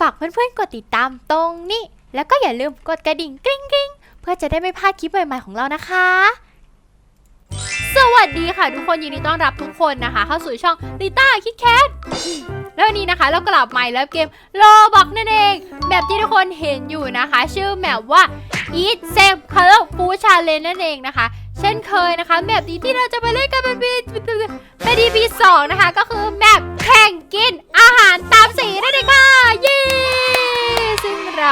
ฝากเพื่อนๆกดติดตามตรงนี้ แล้วก็อย่าลืมกดกระดิ่งกริ๊งกริ๊งเพื่อจะได้ไม่พลาดคลิปใหม่ๆของเรานะคะ สวัสดีค่ะทุกคนยินดีต้อนรับทุกคนนะคะ เข้าสู่ช่องลิต้าคิดแคทแล้ววันนี้นะคะเรากลับมาแล้วเกมโลบอกนั่นเองแบบที่ทุกคนเห็นอยู่นะคะ ชื่อแมปว่า Eat Same Color Food Challenge นั่นเองนะคะ เช่นเคยนะคะแบบนี้ที่เราจะมาเล่นกันเป็นปีเป็น EP สองนะคะ ก็คือแมปแข่งกินอาหารตามสีนั่นเองค่ะเย้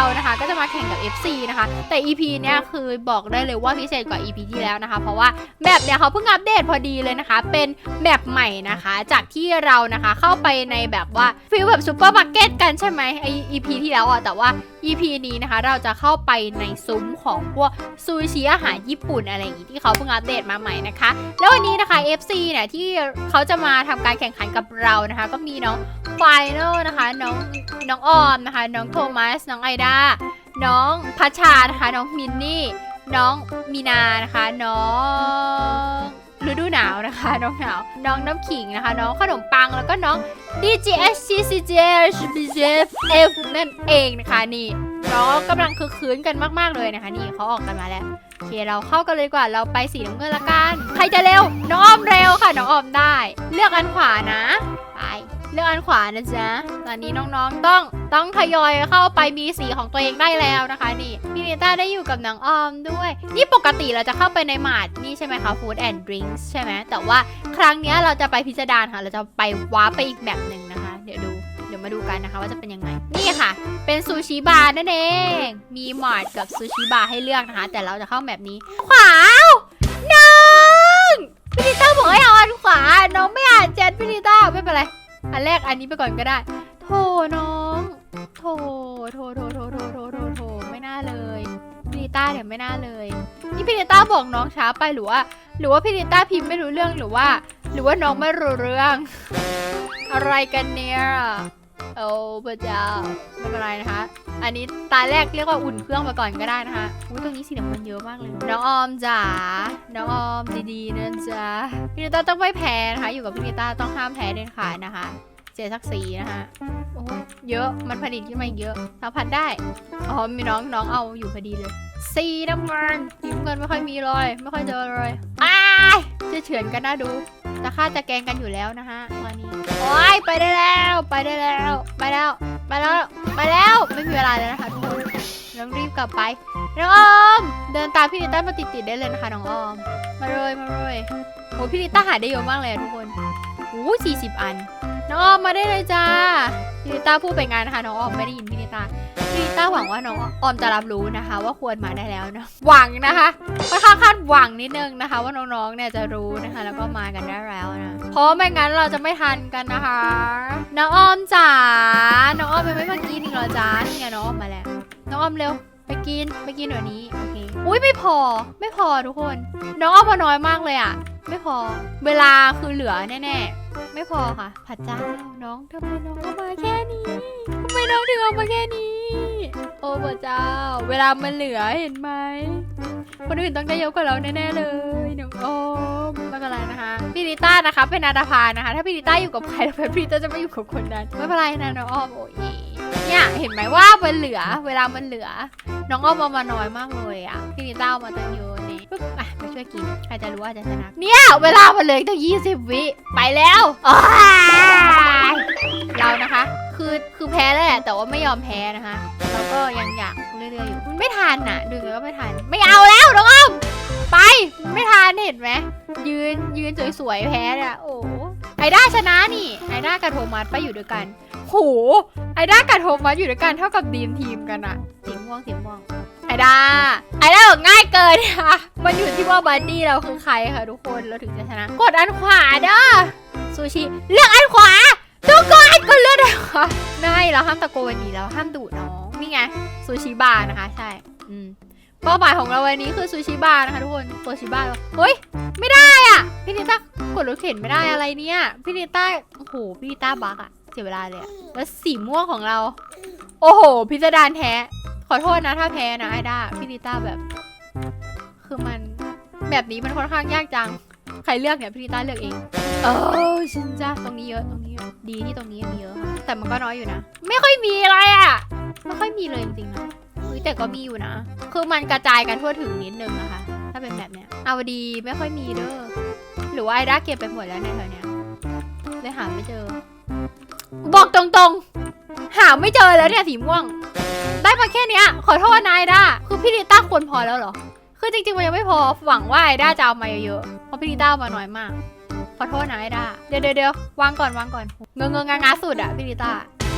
เรานะคะก็จะมาแข่งกับ FC นะคะ แต่ EP เนี้ยคือบอกได้เลยว่าพิเศษกว่า EP ที่แล้วนะคะ เพราะว่าแมปเนี่ยเขาเพิ่งอัปเดตพอดีเลยนะคะ เป็นแมปใหม่นะคะ จากที่เรานะคะเข้าไปในแบบว่าฟิลแบบซูเปอร์มาร์เก็ตกันใช่ไหมไอ EP ที่แล้วอะแต่ว่า EP นี้นะคะ เราจะเข้าไปในซุ้มของพวกซูชิอาหารญี่ปุ่นอะไรอย่างงี้ที่เขาเพิ่งอัปเดตมาใหม่นะคะ แล้ววันนี้นะคะ FC เนี่ยที่เขาจะมาทำการแข่งขันกับเรานะคะ ก็มีน้องไฟนอลนะคะน้องน้องออมนะคะ น้องโทมัสน้องไอดาน้องพัชชานะคะ น้องมินนี่ น้องมีนานะคะ น้อง ฤดูหนาวนะคะ น้องหนาว น้องน้ำขิงนะคะ น้องขนมปังแล้วก็น้อง DGS CCJ BJF นั่นเองนะคะนี่น้องกำลังคือคืนกันมากๆเลยนะคะ นี่เขาออกกันมาแล้วโอเคเราเข้ากันเลยกว่าเราไปสีน้ำเงินละกัน ใครจะเร็วน้องออมเร็วค่ะน้องออมได้ เลือกอันขวานะไป เลือกอันขวานะจ๊ะ ตอนนี้น้องๆต้องต้องทยอยเข้าไปมีสีของตัวเองได้แล้วนะคะ นี่พี่นิต้าได้อยู่กับน้องออมด้วย นี่ปกติเราจะเข้าไปในหมาดนี่ใช่ไหมคะ Food and Drinks ใช่ไหมแต่ว่าครั้งนี้เราจะไปพิสดารค่ะ เราจะไปว้าไปอีกแบบหนึ่งนะคะ เดี๋ยวดูเดี๋ยวมาดูกันนะคะว่าจะเป็นยังไง นี่ค่ะ เป็นซูชิบาร์นั่นเอง มีหมาดกับซูชิบาร์ให้เลือกนะคะ แต่เราจะเข้าแบบนี้ ขวาวน้องพี่นิต้าบอกให้เอาอันขวา น้องไม่อ่านแชทพี่นิต้าไม่เป็นไร อันแรกอันนี้ไปก่อนก็ได้ โถน้อง โถ โถ โถ โถ โถ โถ โถ โถ ไม่น่าเลยพี่นิต้าเนี่ยไม่น่าเลย นี่พี่นิต้าบอกน้องช้าไปหรือว่า หรือว่าพี่นิต้าพิมพ์ไม่รู้เรื่องหรือว่า หรือว่าน้องไม่รู้เรื่อง อะไรกันเนี่ย โอ้พระเจ้าไม่เป็นไรนะคะ อันนี้ตาแรกเรียกว่าอุ่นเครื่องมาก่อนก็ได้นะคะอุ้ยตรงนี้สีน้ำมันเยอะมากเลย น้องออมจ๋า น้องออมดีๆนะจ๊ะ พี่นิต้าต้องไม่แพ้นะคะ อยู่กับพี่นิต้าต้องห้ามแพ้เด็ดขาดนะคะ เสียศักดิ์ศรีนะคะ โอ้ยเยอะ มันผลิตขึ้นมาเยอะสามพันได้ อ๋อ มีน้องน้องเอาอยู่พอดีเลย สีน้ำเงินสีน้ำเงินไม่ค่อยมีเลย ไม่ค่อยเจอเลยอ้ายจะเฉือนกันน่าดู จะฆ่าจะแกงกันอยู่แล้วนะคะวันนี้ โอ้ยไปได้แล้วไปได้แล้วไปแล้วไปแล้วไปแล้วไม่มีเวลาแล้วนะคะทุกคนต้องรีบกลับไปน้องออม เดินตามพี่ลิต้ามาติดๆได้เลยนะคะน้องออม มาเลยมาเลยโหพี่ลิต้าหาได้เยอะมากเลยทุกคนโอ้สี่สิบอัน น้องออมมาได้เลยจ้าพี่ลิต้าพูดไปงานนะคะน้องออมไม่ได้ยินพี่ลิต้า พี่ต้าหวังว่าน้องออมจะรับรู้นะคะ ว่าควรมาได้แล้วนะหวังนะคะค่อนข้างคาดหวังนิดนึงนะคะ ว่าน้องๆเนี่ยจะรู้นะคะ แล้วก็มากันได้แล้วนะเพราะไม่งั้นเราจะไม่ทันกันนะคะน้องออมจ๋าน้องออมยังไม่มากินอีกเหรอจ๊ะนี่ไงน้องออมมาแล้วน้องออมเร็วไปกินไปกินเดี๋ยวนี้โอเคอุ้ยไม่พอไม่พอทุกคน น้องออมมาน้อยมากเลยอะไม่พอ เวลาคือเหลือแน่ๆ ไม่พอค่ะ ผัดเจ้าน้องทำไมน้องเอามาแค่นี้ทำไมน้องถึงเอามาแค่นี้ โอ้พระเจ้า เวลามันเหลือเห็นไหมคนอื่นต้องได้เยอะกว่าเราแน่ๆเลยน้องโอมไม่เป็นไรนะคะพี่ลิต้านะคะ เป็นนาดาพานะคะ ถ้าพี่ลิต้าอยู่กับใครแล้วพี่ลิต้าจะไม่อยู่กับคนนั้นไม่เป็นไรนะน้องอ้อมโอ้ยเนี่ยเห็นไหมว่ามันเหลือ เวลามันเหลือ น้องอ้อมเอามาน้อยมากเลยอะพี่ลิต้าเอามาตั้งเยอะนี่ ปึ๊บอะมาช่วยกิน ใครจะรู้ว่าจะชนะ เนี่ย เวลามันเหลือตั้งยี่สิบวิ ไปแล้วอ้ายเรานะคะ คือคือแพ้แล้วแหละแต่ว่าไม่ยอมแพ้นะคะเราก็ยังอยากเรื่อยๆอยู่มันไม่ทันน่ะ ดึงแล้วก็ไม่ทัน ไม่เอาแล้วน้องอ้อมไป ไม่ทันเห็นไหมยืนยืนสวยๆแพ้เนี่ยโอ้ไอด้าชนะนี่ ไอด้ากับโทมัสไปอยู่ด้วยกันโหไอด้ากับโทมัสอยู่ด้วยกันเท่ากับดีมทีมกันอะสีม่วงสีม่วง อด้าไอด้าบอกง่ายเกินค่ะ มันอยู่ที่ว่าบัดดี้เราคือใครค่ะทุกคนเราถึงจะชนะ กดอันขวาเด้อซูชิเลือกอันขวาทุกคนก็เลือกอันขวาไม่เราห้ามตะโกนอย่างนี้เราห้ามดุน้องนี่ไงซูชิบาร์นะคะใช่อืมเป้าหมายของเราวันนี้คือซูชิบาร์นะคะทุกคนซูชิบาร์เฮ้ยไม่ได้อะพี่นิต้ากดรถเข็นไม่ได้อะไรเนี่ยพี่นิต้าโอ้โหพี่นิต้าบักอะเสียเวลาเลยอะแล้วสีม่วงของเรา โอ้โห พิสดารแท้ อโทษนะถ้าแพ้นะไอด้าพี่นิต้าแบบ คือมันแบบนี้มันค่อนข้างยากจัง ใครเลือกเนี่ยพี่ลิต้าเลือกเอง เออฉันจ้าตรงนี้เยอะตรงนี้เยอะดีที่ตรงนี้มีเยอะค่ะแต่มันก็น้อยอยู่นะ ไม่ค่อยมีอะไรอะไม่ค่อยมีเลยจริงๆนะแต่ก็มีอยู่นะ คือมันกระจายกันทั่วถึงนิดนึงนะคะ ถ้าเป็นแบบเนี้ยเอาดีไม่ค่อยมีเด้อหรือว่าไอด้าเก็บไปหมดแล้วในแถวเนี้ยเลยหาไม่เจอ บอกตรงๆ หาไม่เจอแล้วเนี่ยสีม่วง มาแค่เนี้ยขอโทษนะได้าคือพี่ลิต้าควรพอแล้วเหรอ คือจริงๆมันยังไม่พอหวังว่าไอด้าจะเอามาเยอะๆเพราะพี่ลิต้าเอามาน้อยมาก ขอโทษนะไอด้าเดี๋ยวเดี๋ยวเดี๋ยววางก่อนวางก่อนเงงเงงงาสุดอะพี่ลิต้า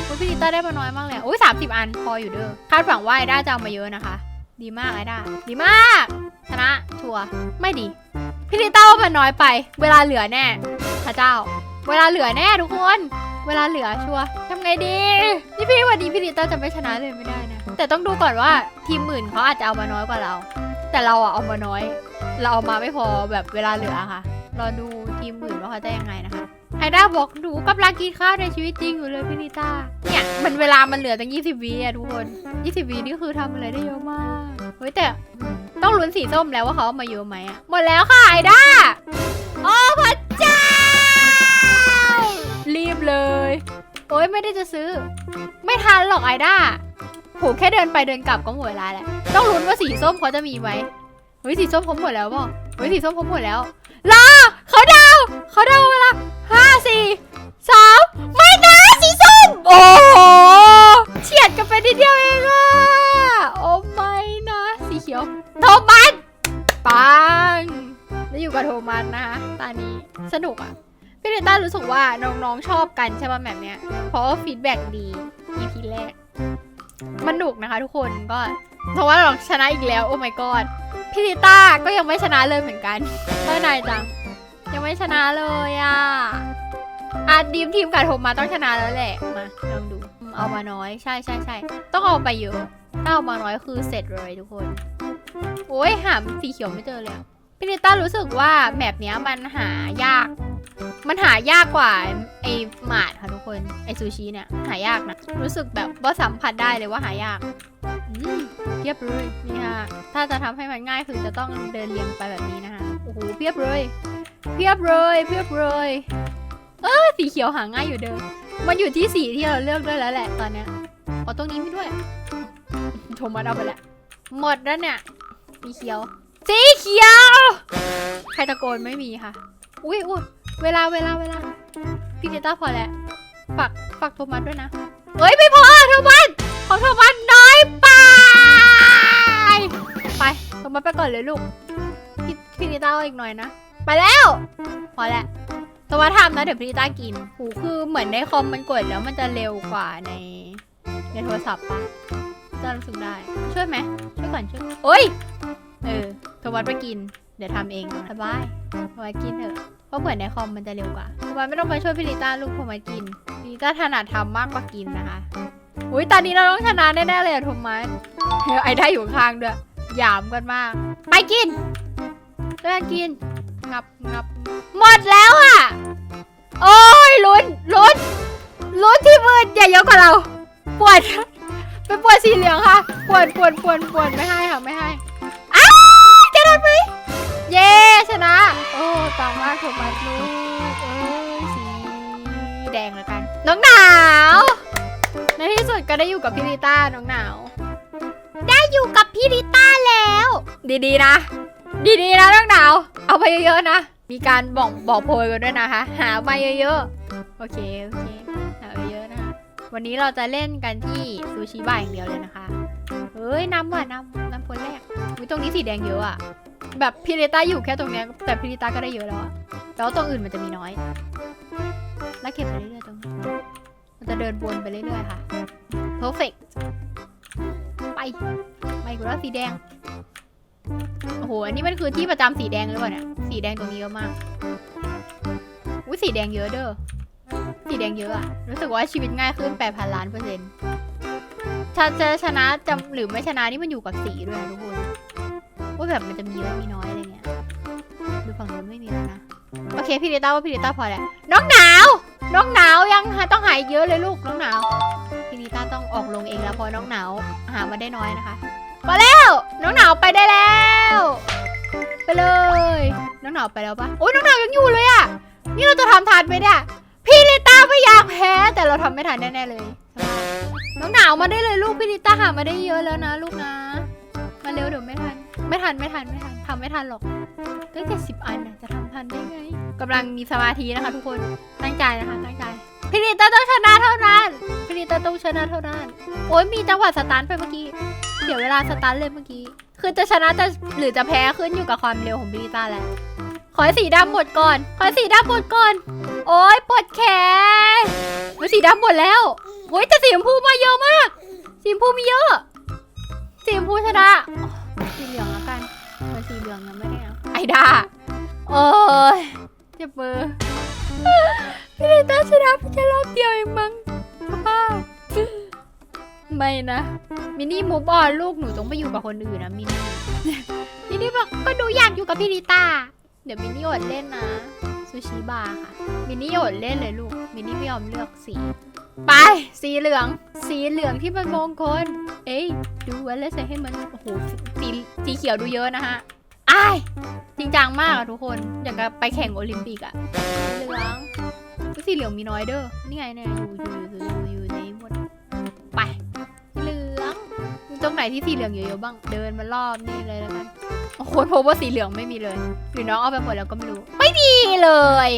เพราะพี่ลิต้าได้มาน้อยมากเลยอุ้ยสามสิบอันพออยู่เด้อคาดหวังว่าไอด้าจะเอามาเยอะนะคะ ดีมากไอ้ด้าดีมากชนะชัวไม่ดีพี่ลิต้าว่ามันน้อยไป เวลาเหลือแน่พระเจ้า เวลาเหลือแน่ทุกคนเวลาเหลือชัวทำไงดี นี่พี่วันนี้พี่ลิต้าจะไม่ชนะเลยไม่ได้นะ แต่ต้องดูก่อนว่าทีมอื่นเขาอาจจะเอามาน้อยกว่าเรา แต่เราอะเอามาน้อย เราเอามาไม่พอแบบเวลาเหลือค่ะ รอดูทีมอื่นว่าเขาจะยังไงนะคะไฮด้าบอกหนูกำลังกินข้าวในชีวิตจริงอยู่เลยพี่ลิต้าเนี่ยมันเวลามันเหลือตั้ง20วิอะทุกคน 20วินี่คือทำอะไรได้เยอะมากเฮ้ยแต่ต้องลุ้นสีส้มแล้วว่าเขาเอามาเยอะไหมอะหมดแล้วค่ะไฮด้าโอ้พระเจ้ารีบเลย โอ้ยไม่ได้จะซื้อ ไม่ทันหรอกไอด้า โหแค่เดินไปเดินกลับก็หมดเวลาแล้วต้องลุ้นว่าสีส้มเขาจะมีไหมเฮ้ยสีส้มเขาหมดแล้วเปล่เฮ้ยสีส้มเขาหมดแล้วลาเขาเดาเขาเดาเวลาห้าสี่สามไม่นะสีส้มโอ้เฉียดกันไปนิดเดียวเองอะโอ้ไม่นะสีเขียวโทมัสปังแล้อยู่กับโทมัสนะคะตอนนี้สนุกอะพี่เดต้ารู้สึกว่าน้องๆชอบกันใช่ป่ะแบบเนี้ยเพราะว่าฟีดแบ็กดี นะคะทุกคนก็เพราะว่าเราชนะอีกแล้วโอ้ my god พี่ลิต้าก็ยังไม่ชนะเลยเหมือนกันเท่านายจังยังไม่ชนะเลยอะอาดีมทีมกับโทมาต้องชนะแล้วแหละมาลองดูเอามาน้อยใช่ใช่ใช่ต้องเอาไปเยอะถ้าเอามาน้อยคือเสร็จเลยทุกคน โอ้ยหาสีเขียวไม่เจอเลยอะพี่ลิต้ารู้สึกว่าแมปเนี้ยมันหายาก มันหายากกว่าไอหมาดค่ะ คน ไอซูชิเนี่ย หายากนะ รู้สึกแบบว่าสัมผัสได้เลยว่าหายากเพียบเลยนี่ค่ะถ้าจะทำให้มันง่ายคือจะต้องเดินเรียงไปแบบนี้นะคะโอ้โหเพียบเลยเพียบเลยเพียบเลยเออสีเขียวหาง่ายอยู่เดิม มันอยู่ที่สีที่เราเลือกด้วยแล้วแหละตอนเนี้ยอ๋อตรงนี้มีด้วยโทมัสเอาไปแล้วหมดแล้วเนี่ยสีเขียวสีเขียวใครตะโกนไม่มีค่ะ อุ้ยอุ้ยเวลาเวลาเวลาพี่เจต้าพอแล้ว ฝากฝากโทมัสด้วยนะ เฮ้ยไม่พอโทมัสของโทมัสน้อยไป ไปโทมัสไปก่อนเลยลูก พี่พี่เจต้าเอาอีกหน่อยนะ ไปแล้ว พอแล้วโทมัสทำนะเดี๋ยวพี่เจต้ากินหูคือเหมือนในคอมมันกดแล้วมันจะเร็วกว่าในในโทรศัพท์ปะจะรู้สึกได้ ช่วยไหมช่วยก่อนช่วยโอ้ย เออโทมัสไปกิน เดี๋ยวทำเองสบายโทมัสกินเถอะ ราะเหมือนในคอมมันจะเร็วกว่าทำไมไม่ต้องไปช่วยพี่ลิต้าลูกโทมัสกินพี่ลิต้าถนัดทำมากกว่ากินนะคะอุ้ยตอนนี้เราต้องชนะแน่ๆเลยอะโทมัสเฮ้ยไอ้ได้อยู่ข้างด้วยหยามกันมาก ไปกินเริ่มกิน งับงับหมดแล้วอะโอ้ยลุ้นลุ้นลุ้นที่มืดอย่าเยอะกว่าเรา ปวดไปปวดสีเหลืองค่ะ ปวดปวดปวดปวดไม่ให้ค่ะ ไม่ให้อ้าวจะโดนไหมเย้ ชนะ โอ้ปังมากโทมัสลูกเอ้ยสีแดงแล้วกัน น้องหนาว ในที่สุดก็ได้อยู่กับพี่ริต้าน้องหนาว ได้อยู่กับพี่ริต้าแล้ว ดีๆนะ ดีๆนะน้องหนาว เอาไปเยอะๆนะ มีการบอกบอกโพยกันด้วยนะคะ หามาเยอะๆ โอเคโอเคหาเยอะๆนะคะวันนี้เราจะเล่นกันที่ซูชิบาอย่างเดียวเลยนะคะ เฮ้ยน้ำว่ะน้ำน้ำคนแรกอุ๊ยตรงนี้สีแดงเยอะอะ แบบพิริต้าอยู่แค่ตรงเนี้ยแต่พิริต้าก็ได้เยอะแล้วอะแต่ว่าตรงอื่นมันจะมีน้อย แล้วเก็บไปเรื่อยๆตรงนี้มันจะเดินวนไปเรื่อยๆค่ะ perfect ไปไปกูแล้วสีแดงโอ้โหอันนี้มันคือที่ประจำสีแดงหรือเปล่าเนี่ยสีแดงตรงนี้เยอะมากอุ้ยสีแดงเยอะเด้อสีแดงเยอะอะรู้สึกว่าชีวิตง่ายขึ้นแปดพันล้านเปอร์เซ็นต์ถ้าจะชนะจะหรือไม่ชนะนี่มันอยู่กับสีด้วยนะทุกคน ว่าแบบมันจะมีเยอะมีน้อยอะไรเงี้ยดูฝั่งนู้นไม่มีแล้วนะโอเคพี่ลิต้าว่าพี่ลิต้าพอแล้วน้องหนาว น้องหนาวยังหาต้องหายเยอะเลยลูกน้องหนาวพี่ลิต้าต้องออกลงเองแล้วเพราะน้องหนาวหามาได้น้อยนะคะมาแล้ว น้องหนาวไปได้แล้ว ไปเลย น้องหนาวไปแล้วปะโอ้ยน้องหนาวยังอยู่เลยอะนี่เราจะทำทันไหมเนี่ยพี่ลิต้าไม่อยากแพ้แต่เราทำไม่ทันแน่ๆเลย น้องหนาวมาได้เลยลูกพี่ลิต้าหามาได้เยอะแล้วนะลูกนะ มาเร็วเดี๋ยวไม่ทัน ไม่ทันไม่ทันไม่ทันทำไม่ทันหรอกตั้งแต่สิบอันน่ะจะทำทันได้ไงกำลังมีสมาธินะคะ ทุกคนตั้งใจนะคะตั้งใจพี่ลิต้าต้องชนะเท่านั้นพี่ลิต้าต้องชนะเท่านั้น โอ้ยมีจังหวะสตาร์ทไปเมื่อกี้เดี๋ยวเวลาสตาร์ทเลยเมื่อกี้ คือจะชนะจะหรือจะแพ้ขึ้นอยู่กับความเร็วของพี่ลิต้าแหละขอให้สีดำหมดก่อน ขอให้สีดำหมดก่อน โอ้ยปวดแขนโอ้ยสีดำหมดแล้วโอ้ยแต่สีชมพูมาเยอะมากสีชมพูมีเยอะ มพูชนะสีเหลืองแล้วกันเออสีเหลืองยังไม่ได้เอาไอ้ด้าโอ้ยเจ็บมือพี่ลิต้าชนะเพียงแค่รอบเดียวเองมั้งป้าไม่นะมินนี่มูฟออนลูกหนูต้องไปอยู่กับคนอื่นนะมินนี่มินนี่บอกก็หนูอยากอยู่กับพี่ลิต้าเดี๋ยวมินนี่อดเล่นนะซูชิบาร์ค่ะมินนี่อดเล่นเลยลูกมินนี่ไม่ยอมเลือกสี ไป สีเหลือง สีเหลืองที่มันมงคล เอ้ย ดูไว้แล้วใส่ให้มันโอ้โหสีสีเขียวดูเยอะนะฮะอ้ายจริงจังมากอะทุกคน อย่างกับไปแข่งโอลิมปิกอะสีเหลืองสีเหลืองมีน้อยเด้อนี่ไงเนี่ยอยู่อยู่อยู่อยู่อยู่ในหมดไปเหลืองมีตรงไหนที่สีเหลืองเยอะๆบ้าง เดินมารอบนี่เลยแล้วกันโอ้โหพบว่าสีเหลืองไม่มีเลยหรือน้องเอาไปหมดแล้วก็ไม่รู้ ไม่มีเลย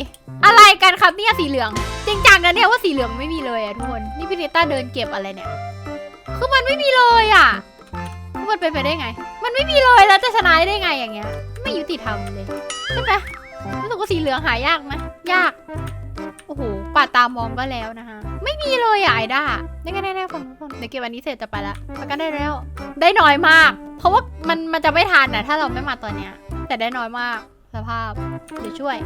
อะไรกันครับเนี่ยสีเหลืองจริงจังนะเนี่ยว่าสีเหลืองไม่มีเลยอะทุกคนนี่พี่เนต้าเดินเก็บอะไรเนี่ย คือมันไม่มีเลยอะคือมันเป็นไปได้ไง มันไม่มีเลยแล้วจะชนะได้ไงอย่างเงี้ย ไม่ยุติธรรมเลยใช่ไหมรู้สึกว่าสีเหลืองหายากไหมยาก โอ้โหกวาดตามองก็แล้วนะคะ ไม่มีเลยอะไอด้าได้ไงแน่ๆผมผมเดี๋ยวเก็บวันนี้เสร็จจะไปละไปกันได้แล้ว ได้น้อยมาก เพราะว่ามันมันจะไม่ทันนะถ้าเราไม่มาตอนเนี้ย แต่ได้น้อยมากสภาพเดี๋ยวช่วย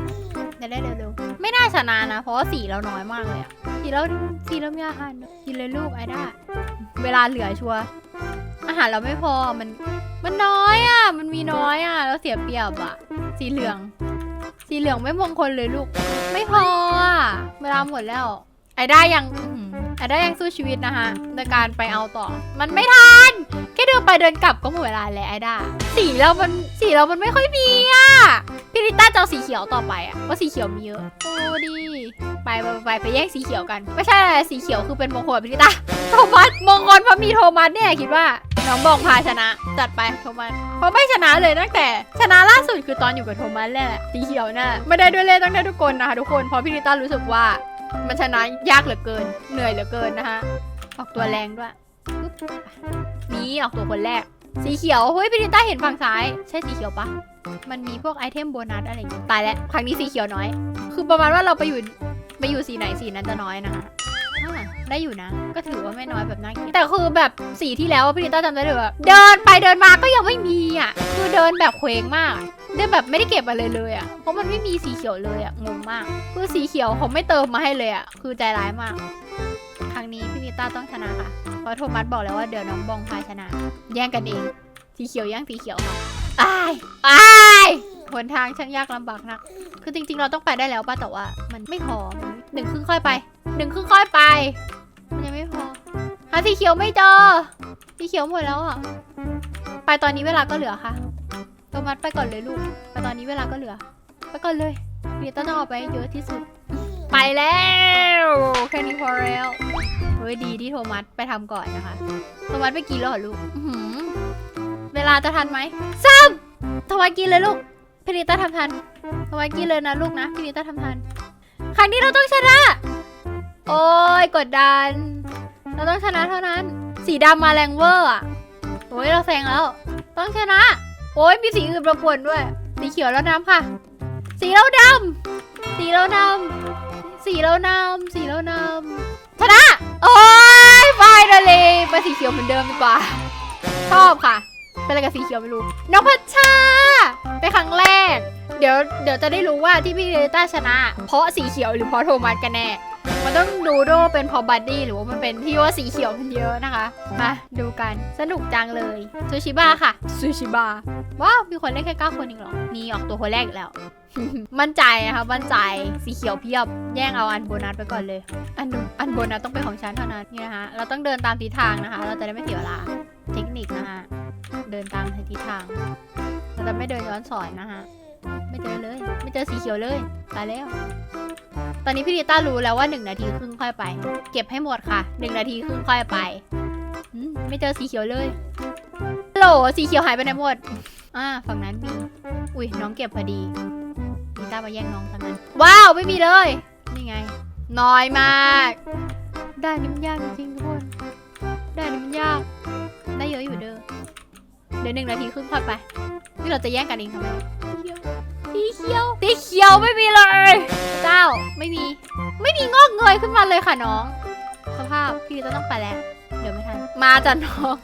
เดี๋ยวได้เร็วๆ ไม่น่าชนะนะ เพราะว่าสีเราน้อยมากเลยอะสีเราสีเรามีอาหารกินเลยลูกไอ้ด้า เวลาเหลือชัวร์อาหารเราไม่พอมัน มันน้อยอะมันมีน้อยอะเราเสียเปรียบอะสีเหลือง สีเหลืองไม่มงคลเลยลูก ไม่พออะเวลาหมดแล้ว ไอ้ได้ยังไอ้ได้ยังสู้ชีวิตนะคะในการไปเอาต่อ มันไม่ทัน แค่เดินไปเดินกลับก็หมดเวลาแล้วไอ้ด้าสีเรามันสีเรามันไม่ค่อยมีอะ พี่ริต้าจะเอาสีเขียวต่อไปอะว่าะสีเขียวมีเยอะโอ้ดีไปไปไปไปแย่งสีเขียวกัน ไม่ใช่อะไรสีเขียวคือเป็นมงคลพี่ริต้าโทมัสมงคลเพราะมีโทมัสเนี่ยคิดว่าน้องบองพาชนะ จัดไปโทมัสเพราะไม่ชนะเลยตั้งแต่ ชนะล่าสุดคือตอนอยู่กับโทมัสแหละสีเขียวน่ะไม่ได้ด้วยเล่ตั้งแต่ทุกคนนะคะทุกคนเพราะพี่ริต้ารู้สึกว่า มันชนะยากเหลือเกิน เหนื่อยเหลือเกินนะคะออกตัวแรงด้วยนี่ออกตัวคนแรก สีเขียวเฮ้ยพี่ริต้าเห็นฝั่งซ้าย ใช่สีเขียวปะมันมีพวกไอเทมโบนัสอะไรอย่างเงี้ยตายแล้วครั้งนี้สีเขียวน้อย คือประมาณว่าเราไปอยู่ไปอยู่สีไหนสีนั้นจะน้อยนะคะได้อยู่นะ ก็ถือว่าไม่น้อยแบบน่าคิดแต่คือแบบสีที่แล้วพี่ริต้าจำได้เลยว่าเดินไปเดินมาก็ยังไม่มีอะ คือเดินแบบเคว้งมากเดินแบบไม่ได้เก็บอะไรเลยอะ เพราะมันไม่มีสีเขียวเลยอะงงมาก คือสีเขียวเขาไม่เติมมาให้เลยอะ คือใจร้ายมาก นี้พี่นิต้าต้องชนะค่ะ เพราะโทมัสบอกแล้วว่าเดี๋ยวน้องบองพาชนะ แย่งกันเอง สีเขียวแย่งสีเขียวค่ะอ้ายอ้ายหนทางช่างยากลำบากนัก คือจริง ๆ เราต้องไปได้แล้วป่ะแต่ว่า มันไม่พอมันหนึ่งครึ่งค่อยไปหนึ่งครึ่งค่อยไป มันยังไม่พอหาสีเขียวไม่เจอสีเขียวหมดแล้วอะ ไปตอนนี้เวลาก็เหลือค่ะโทมัสไปก่อนเลยลูก ไปตอนนี้เวลาก็เหลือ ไปก่อนเลยเดี๋ยวต้องเอาไปให้เยอะที่สุด ไปแล้ว แค่นี้พอแล้ว เฮ้ยดีที่โทมัสไปทำก่อนนะคะ โทมัสไปกินแล้วเหรอลูกอื้อหือเวลาจะทันไหมซ้ำโทมัสกินเลยลูกพิริต้าทำทันโทมัสกินเลยนะลูกนะพิริต้าทำทัน ครั้งนี้เราต้องชนะ โอ้ยกดดัน เราต้องชนะเท่านั้น สีดำมาแรงเวอร์อะโอ้ยเราแซงแล้ว ต้องชนะ โอ้ยมีสีอื่นประกวนด้วย สีเขียวแล้วน้ำค่ะ สีเราดำสีเราดำสีเรานำสีเรานำชนะ โอ้ยไฟนอลีไปสีเขียวเหมือนเดิมดีกว่า ชอบค่ะ เป็นอะไรกับสีเขียวไม่รู้น้องพัชชาเป็นครั้งแรก เดี๋ยวเดี๋ยวจะได้รู้ว่าที่พี่เดต้าชนะ เพราะสีเขียวหรือเพราะโทมัสกันแน่ มันต้องดูด้วยว่าเป็นเพอบัดดี้หรือว่ามันเป็นที่ว่าสีเขียวมันเยอะนะคะ มาดูกันสนุกจังเลยซูชิบะค่ะซูชิบะว้าวมีคนเล่นแค่เก้าคนเองเหรอมีออกตัวคนแรกอีกแล้ว มั่นใจนะคะมั่นใจสีเขียวเพียบ แย่งเอาอันโบนัสไปก่อนเลย อันโนอันโบนัสต้องเป็นของฉันเท่านั้นนี่นะคะเราต้องเดินตามทิศทางนะคะ เราจะได้ไม่เสียเวลาเทคนิคนะคะเดินตามทิศทางเเราจะไม่เดินย้อนสอนนะฮะไม่เจอเลย ไม่เจอสีเขียวเลยตายแล้ว ตอนนี้พี่ดิต้ารู้แล้วว่าหนึ่งนาทีครึ่งค่อยไป เก็บให้หมดค่ะหนึ่งนาทีครึ่งค่อยไปไม่เจอสีเขียวเลยโหลสีเขียวหายไปไหนหมดอ่าฝั่งนั้นมีอุ้ยน้องเก็บพอดีดิต้ามาแย่งน้องทั้งนั้นว้าวไม่มีเลยนี่ไง น้อยมาก ได้นนี้มันยากจริงๆทุกคนได้นนี้มันยาก ได้เยอะอยู่เด้อเดี๋ยวหนึ่งนาทีครึ่งค่อยไปนี่เราจะแย่งกันเองทำไม ขียว สีเขียวไม่มีเลยเจ้าไม่มี ไม่มีงอกเงยขึ้นมาเลยค่ะน้อง สภาพพี่จะต้องไปแล้ว เดี๋ยวไม่ทัน มาจันน้อง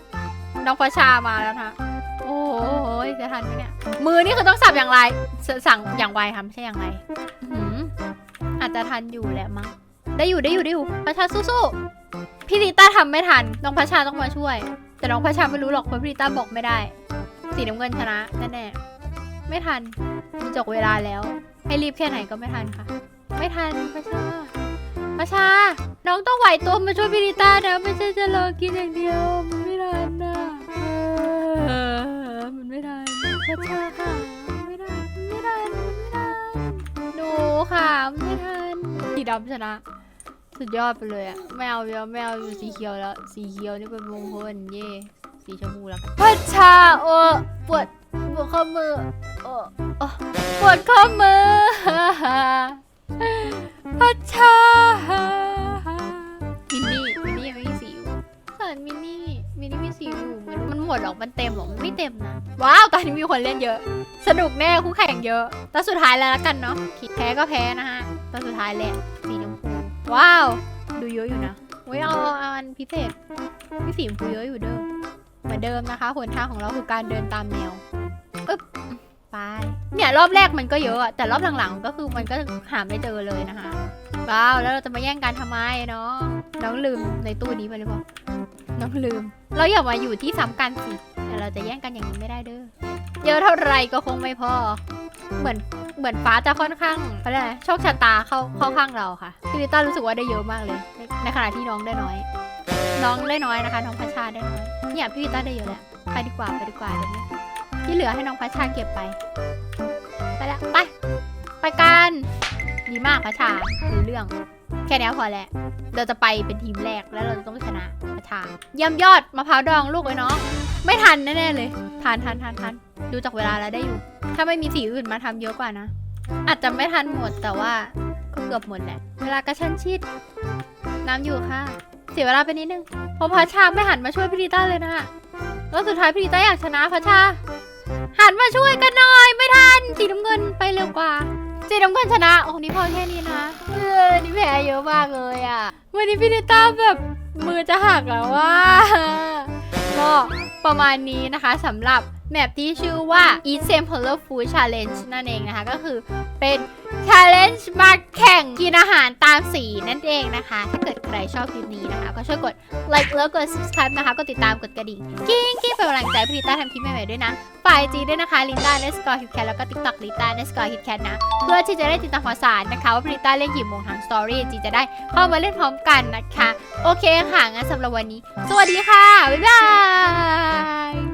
น้องประชามาแล้วนะโอ้โหจะทันไหมเนี่ย มือนี่คือต้องสับอย่างไร สั่งอย่างไวค่ะไม่ใช่อย่างไรอื้อาจจะทันอยู่แหละมั้ง ได้อยู่ได้อยู่ได้อยู่ ประชาสู้ๆ พี่ลิต้าทำไม่ทัน น้องประชาต้องมาช่วย แต่น้องประชาไม่รู้หรอกเพราะพี่ลิต้าบอกไม่ได้ สีน้ำเงินชนะแน่ๆ ไม่ทัน จบเวลาแล้ว ให้รีบแค่ไหนก็ไม่ทันค่ะ ไม่ทันประชาประชา น้องต้องไหวตัวมาช่วยพี่ลิต้านะ ไม่ใช่จะรอกินอย่างเดียว มันไม่ทันนะเออมันไม่ทันประชาค่ะไม่ทันไม่ทันไม่ทันหนูค่ะไม่ทันสีดำชนะ สุดยอดไปเลยอะไม่เอาแล้วไม่เอาอยู่สีเขียวแล้ว สีเขียวนี่เป็นมงคลเย่สีชมพูแล้วกันพัชชาโอปวด ปวดข้อมือโอ้ปวดข้อมือพัชชามินนี่มินนี่ยังไม่มีสีอยู่สารมินนี่มินนี่มีสีอยู่มันมันหมดหรอกมันเต็มหรอกมันไม่เต็มนะ ว้าวตอนนี้มีคนเล่นเยอะ สนุกแน่คู่แข่งเยอะตอนสุดท้ายแล้วละกันเนาะขีดแพ้ก็แพ้นะฮะตอนสุดท้ายแหละสีชมพูว้าวดูเยอะอยู่นะเว้ยเอาเอาอันพิเศษพี่สีชมพูเยอะอยู่เดิมเหมือนเดิมนะคะหนทางของเราคือการเดินตามแนว อึ๊บไปเนี่ยรอบแรกมันก็เยอะอะแต่รอบหลังๆก็คือมันก็หาไม่เจอเลยนะคะว้าวแล้วเราจะมาแย่งกันทำไมเนาะน้องลืมในตู้นี้ไปหรือเปล่าน้องลืม เราอย่ามาอยู่ที่ซ้ำกันสิแต่เราจะแย่งกันอย่างนี้ไม่ได้เด้อเยอะเท่าไรก็คงไม่พอ เหมือนเหมือนฟ้าจะค่อนข้างกอะไรโชคชะตาเข้าเข้าข้างเราค่ะพี่ลิต้ารู้สึกว่าได้เยอะมากเลย ในขณะที่น้องได้น้อย น้องได้น้อยนะคะ น้องพัชชาได้น้อยเนี่ยพี่ลิต้าได้เยอะแล้วไปดีกว่าไปดีกว่าเดี๋ยวนี้ ที่เหลือให้น้องพัชชาเก็บไป ไปแล้วไป ไปกัน ดีมากพัชชารู้เรื่อง แค่นี้พอแล้ว เราจะไปเป็นทีมแรกแล้วเราจะต้องชนะพัชชาเยี่ยมยอดมะพร้าวดองลูกไว้น้อง ไม่ทันแน่ๆเลยทันทันทันทันดูจากเวลาแล้วได้อยู่ ถ้าไม่มีสีอื่นมาทำเยอะกว่านะ อาจจะไม่ทันหมดแต่ว่าก็เกือบหมดแหละ เวลากระชั้นชิด น้ำอยู่ค่ะ เสียเวลาไปนิดนึงเพอพัชชาไม่หันมาช่วยพี่ดิต้าเลยนะคะแล้วสุดท้ายพี่ดิต้าอยากชนะพัชชาันมาช่วยกันหน่อย ไม่ทันสีน้ำเงินไปเร็วกว่าสีน้ำเงินชนะโอ้นี่พอแค่นี้นะเออนี่แพ้เยอะมากเลยอะ วันนี้พี่นิต้าแบบมือจะหักแล้วว่าก็ประมาณนี้นะคะสำหรับ แมปที่ชื่อว่า Eat Same Color Food Challenge นั่นเองนะคะ ก็คือเป็น Challenge มาแข่งกินอาหารตามสีนั่นเองนะคะ ถ้าเกิดใครชอบคลิปนี้นะคะ ก็ช่วยกด like แล้วกด subscribe นะคะกดติดตามกดกระดิ่ง กิ้งกิ้งเป็นกำลังใจพี่ลิต้าทำคลิปใหม่ๆด้วยนะฝ่ายจีด้วยนะคะลิต้าเนสกอร์ฮิตแคทแล้วก็ TikTok ลิต้าเนสกอร์ฮิตแคทนะ เพื่อที่จะได้ติดตามข่าวสารนะคะ ว่าพี่ลิต้าเล่นกี่โมงทางสตอรี่จีจะได้เข้ามาเล่นพร้อมกันนะคะ โอเคค่ะงั้นสำหรับวันนี้ สวัสดีค่ะบ๊ายบาย